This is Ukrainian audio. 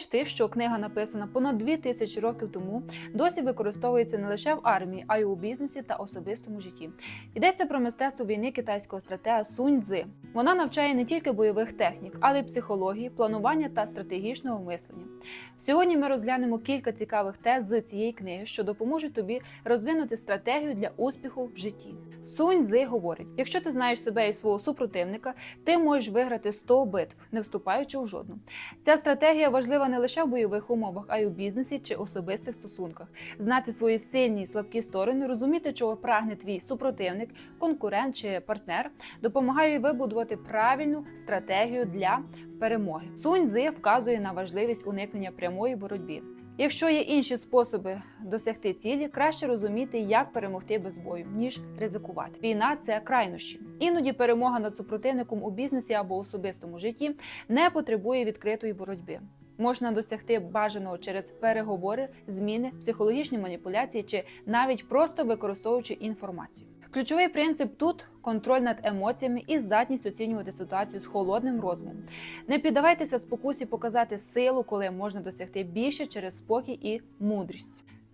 знаєш ти, що книга написана понад дві тисячі років тому, досі використовується не лише в армії, а й у бізнесі та особистому житті. Йдеться про мистецтво війни китайського стратега Сунь Цзи. Вона навчає не тільки бойових технік, але й психології, планування та стратегічного мислення. Сьогодні ми розглянемо кілька цікавих тез з цієї книги, що допоможуть тобі розвинути стратегію для успіху в житті. Сунь Цзи говорить: якщо ти знаєш себе і свого супротивника, ти можеш виграти 100 битв, не вступаючи у жодну. Ця стратегія важлива не лише в бойових умовах, а й у бізнесі чи особистих стосунках. Знати свої сильні і слабкі сторони, розуміти, чого прагне твій супротивник, конкурент чи партнер, допомагає вибудувати правильну стратегію для перемоги. Сунь Цзи вказує на важливість уникнення прямої боротьбі. Якщо є інші способи досягти цілі, краще розуміти, як перемогти без бою, ніж ризикувати. Війна це крайнощі. Іноді перемога над супротивником у бізнесі або особистому житті не потребує відкритої боротьби. Можна досягти бажаного через переговори, зміни, психологічні маніпуляції чи навіть просто використовуючи інформацію. Ключовий принцип тут контроль над емоціями і здатність оцінювати ситуацію з холодним розумом. Не піддавайтеся спокусі показати силу, коли можна досягти більше через спокій і мудрість.